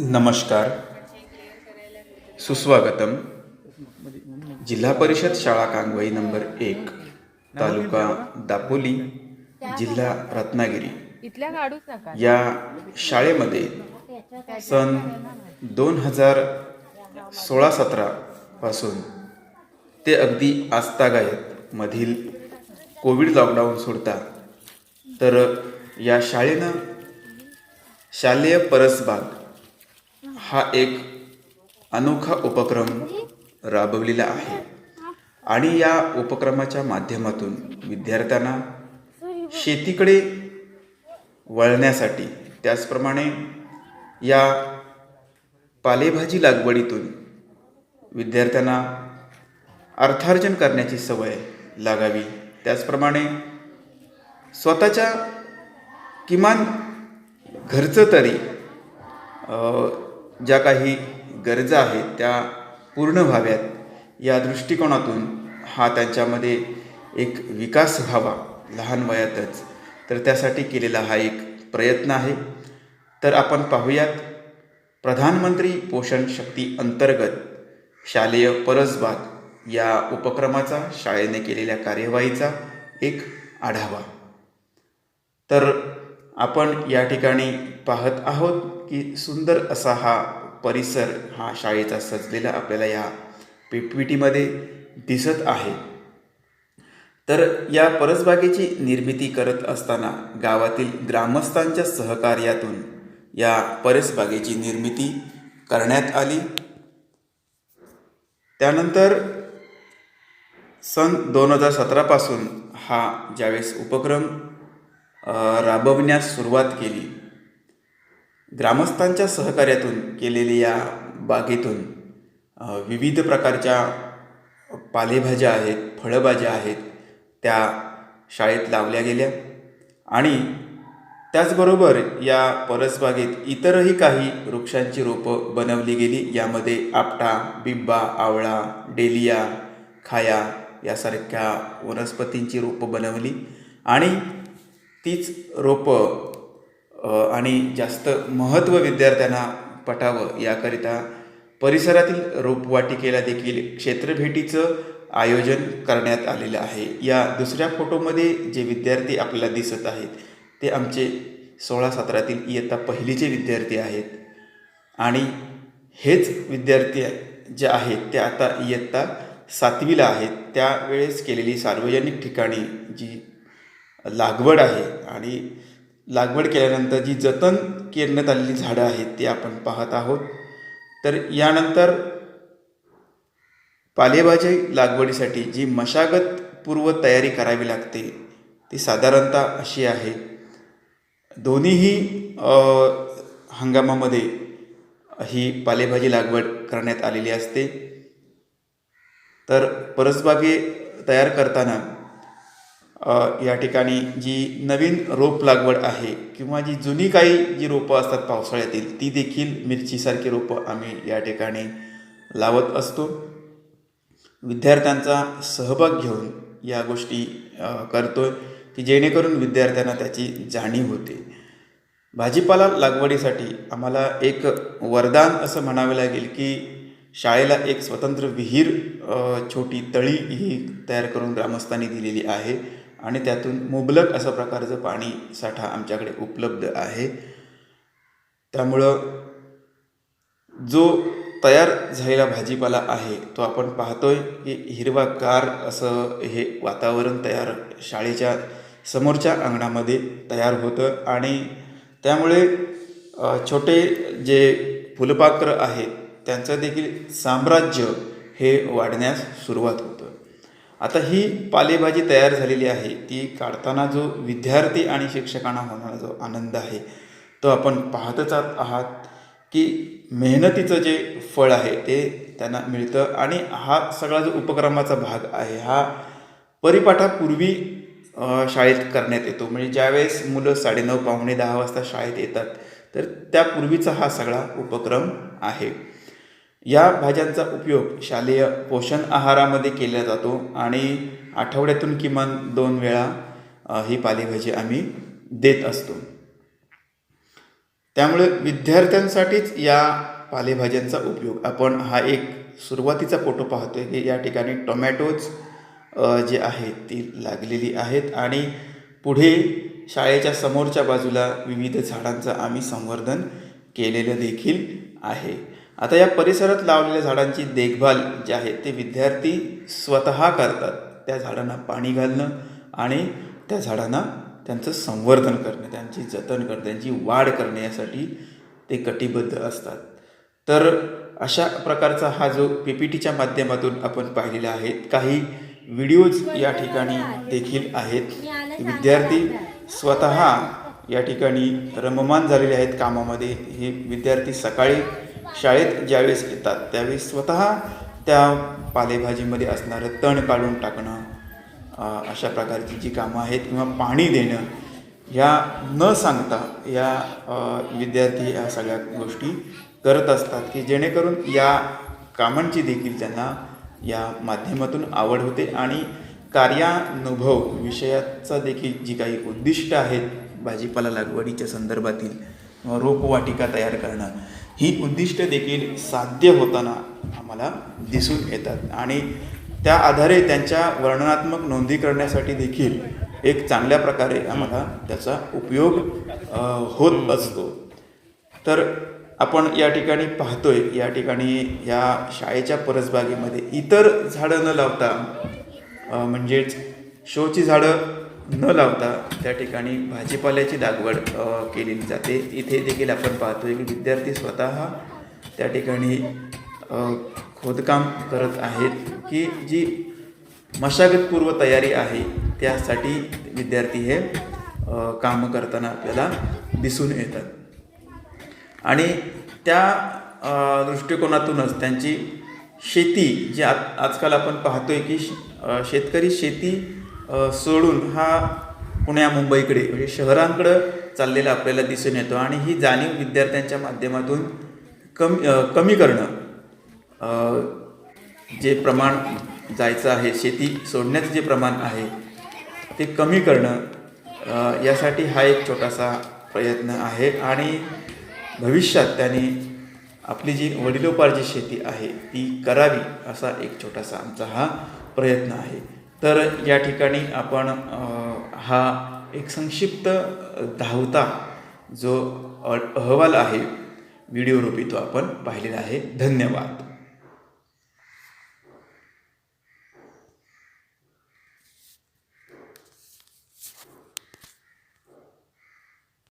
नमस्कार. सुस्वागतम. जिल्हा परिषद शाळा कांगवाई नंबर एक तालुका दापोली जिल्हा रत्नागिरी. या शाळेमध्ये सन दोन हजार सोळा सतरा पासून ते अगदी आजतागायत मधील कोविड लॉकडाऊन सोडता तर या शाळेनं शालेय परसबाग हा एक अनोखा उपक्रम राबवलेला आहे. आणि या उपक्रमाच्या माध्यमातून विद्यार्थ्यांना शेतीकडे वळण्यासाठी त्याचप्रमाणे या पालेभाजी लागवडीतून विद्यार्थ्यांना अर्थार्जन करण्याची सवय लागावी. त्याचप्रमाणे स्वतःच्या किमान घरचं तरी ज्या काही गरजा आहेत त्या पूर्ण व्हाव्यात. या दृष्टिकोनातून हा त्यांच्यामध्ये एक विकास व्हावा लहान वयातच. तर त्यासाठी केलेला हा एक प्रयत्न आहे. तर आपण पाहूयात प्रधानमंत्री पोषण शक्ती अंतर्गत शालेय परसबाग या उपक्रमाचा शाळेने केलेल्या कार्यवाहीचा एक आढावा. तर आपण या ठिकाणी पाहत आहोत की सुंदर असा हा परिसर हा शाळेचा सजलेला आपल्याला या पीपीटीमध्ये दिसत आहे. तर या परसबागेची निर्मिती करत असताना गावातील ग्रामस्थांच्या सहकार्यातून या परसबागेची निर्मिती करण्यात आली. त्यानंतर सन दोन हजार सतरापासून हा ज्यावेळेस उपक्रम राबवण्यास सुरुवात केली. ग्रामस्थांच्या सहकार्यातून केलेल्या या बागेतून विविध प्रकारच्या पालेभाज्या आहेत फळभाज्या आहेत त्या शाळेत लावल्या गेल्या. आणि त्याचबरोबर या परसबागेत इतरही काही वृक्षांची रोपं बनवली गेली यामध्ये आपटा बिब्बा आवळा डेलिया खाया यासारख्या वनस्पतींची रोपं बनवली. आणि तीच रोपं आणि जास्त महत्त्व विद्यार्थ्यांना पटावं याकरिता परिसरातील रोपवाटिकेला देखील क्षेत्रभेटीचं आयोजन करण्यात आलेलं आहे. या दुसऱ्या फोटोमध्ये जे विद्यार्थी आपल्याला दिसत आहेत ते आमचे सोळा सतरातील इयत्ता पहिलीचे विद्यार्थी आहेत. आणि हेच विद्यार्थी जे आहेत ते आता इयत्ता सातवीला आहेत. त्यावेळेस केलेली सार्वजनिक ठिकाणी जी लागवड आहे आणि लागवड केल्यानंतर जी जतन करण्यात आलेली झाडं आहेत ती आपण पाहत आहोत. तर यानंतर पालेभाजी लागवडीसाठी जी मशागतपूर्व तयारी करावी लागते ती साधारणतः अशी आहे. दोन्हीही हंगामामध्ये ही पालेभाजी लागवड करण्यात आलेली असते. तर परसबागे तयार करताना या ठिकाणी जी नवीन रोप लागवड आहे किंवा जी जुनी काही जी रोपं असतात पावसाळ्यातील ती देखील मिरचीसारखी रोपं आम्ही या ठिकाणी लावत असतो. विद्यार्थ्यांचा सहभाग घेऊन या गोष्टी करतो आहे की जेणेकरून विद्यार्थ्यांना त्याची जाणीव होते. भाजीपाला लागवडीसाठी आम्हाला एक वरदान असं म्हणावं लागेल की शाळेला एक स्वतंत्र विहीर छोटी तळी ही तयार करून ग्रामस्थांनी दिलेली आहे. आणि त्यातून मुबलक असं प्रकारचं पाणी साठा आमच्याकडे उपलब्ध आहे. त्यामुळं जो तयार झालेला भाजीपाला आहे तो आपण पाहतोय की हिरवागार असं हे वातावरण तयार शाळेच्या समोरच्या अंगणामध्ये तयार होतं आणि त्यामुळे छोटे जे फुलपाखरं आहेत त्यांचं देखील साम्राज्य हे वाढण्यास सुरुवात होते. आता ही पालेभाजी तयार झालेली आहे. ती काढताना जो विद्यार्थी आणि शिक्षकांना होणारा जो आनंद आहे तो आपण पाहतच आत- आहात की मेहनतीचं जे फळ आहे ते त्यांना मिळतं आणि हा सगळा जो उपक्रमाचा भाग आहे हा परिपाठापूर्वी शाळेत करण्यात येतो. म्हणजे ज्यावेळेस मुलं साडेनऊ पावणे दहा वाजता शाळेत येतात तर त्यापूर्वीचा हा सगळा उपक्रम आहे. या भाज्यांचा उपयोग शालेय पोषण आहारामध्ये केला जातो आणि आठवड्यातून किमान दोन वेळा ही पालेभाजी आम्ही देत असतो. त्यामुळे विद्यार्थ्यांसाठीच या पालेभाज्यांचा उपयोग. आपण हा एक सुरुवातीचा फोटो पाहतोय की या ठिकाणी टोमॅटोज जे आहेत ती लागलेली आहेत आणि पुढे शाळेच्या समोरच्या बाजूला विविध झाडांचं आम्ही संवर्धन केलेलं देखील आहे. आता या परिसरात लावलेल्या झाडांची देखभाल जी आहे ते विद्यार्थी स्वतः करतात. त्या झाडांना पाणी घालणं आणि त्या झाडांना त्यांचं संवर्धन करणं त्यांची जतन करणं त्यांची वाढ करणे यासाठी ते कटिबद्ध असतात. तर अशा प्रकारचा हा जो पी पी टीच्या माध्यमातून आपण पाहिलेला आहे काही व्हिडिओज या ठिकाणी देखील आहेत. विद्यार्थी स्वतः या ठिकाणी रममान झालेले आहेत कामामध्ये. हे विद्यार्थी सकाळी शाळेत ज्यावेळेस येतात त्यावेळेस स्वतः त्या पालेभाजीमध्ये असणारं तण काढून टाकणं अशा प्रकारची जी कामं आहेत किंवा पाणी देणं ह्या न सांगता या विद्यार्थी या सगळ्या गोष्टी करत असतात की जेणेकरून या कामांची देखील त्यांना या माध्यमातून आवड होते आणि कार्यानुभव विषयाचा देखील जी काही उद्दिष्ट आहेत भाजीपाला लागवडीच्या संदर्भातील रोपवाटिका तयार करणं. ही उद्दिष्ट देखील साध्य होताना आम्हाला दिसून येतात. आणि त्या आधारे त्यांच्या वर्णनात्मक नोंदी करण्यासाठी देखील एक चांगल्या प्रकारे आम्हाला त्याचा उपयोग होत असतो. तर आपण या ठिकाणी पाहतोय या ठिकाणी या शाळेच्या परसबागेमध्ये इतर झाडं न लावता म्हणजेच शोची झाडं न लावता त्या ठिकाणी भाजीपाल्याची लागवड केलेली जाते. इथे देखील आपण पाहतोय की विद्यार्थी स्वतः त्या ठिकाणी खोदकाम करत आहेत की जी मशागतपूर्व तयारी आहे त्यासाठी विद्यार्थी हे कामं करताना आपल्याला दिसून येतात. आणि त्या दृष्टिकोनातूनच त्यांची शेती जी आ आजकाल आपण पाहतोय की श- शेतकरी शेती सोडून हा पुण्या मुंबईकडे म्हणजे शहरांकडं चाललेला आपल्याला दिसून येतो आणि ही जाणीव विद्यार्थ्यांच्या माध्यमातून कमी कमी करणं जे प्रमाण जायचं आहे शेती सोडण्याचं जे प्रमाण आहे ते कमी करणं यासाठी हा एक छोटासा प्रयत्न आहे आणि भविष्यात त्याने आपली जी वडिलोपार्जित शेती आहे ती करावी असा एक छोटासा आमचा हा प्रयत्न आहे. तर या ठिकाणी आपण हा एक संक्षिप्त धावता जो अहवाल आहे व्हिडिओ रूपी तो आपण पाहिलेला आहे. धन्यवाद.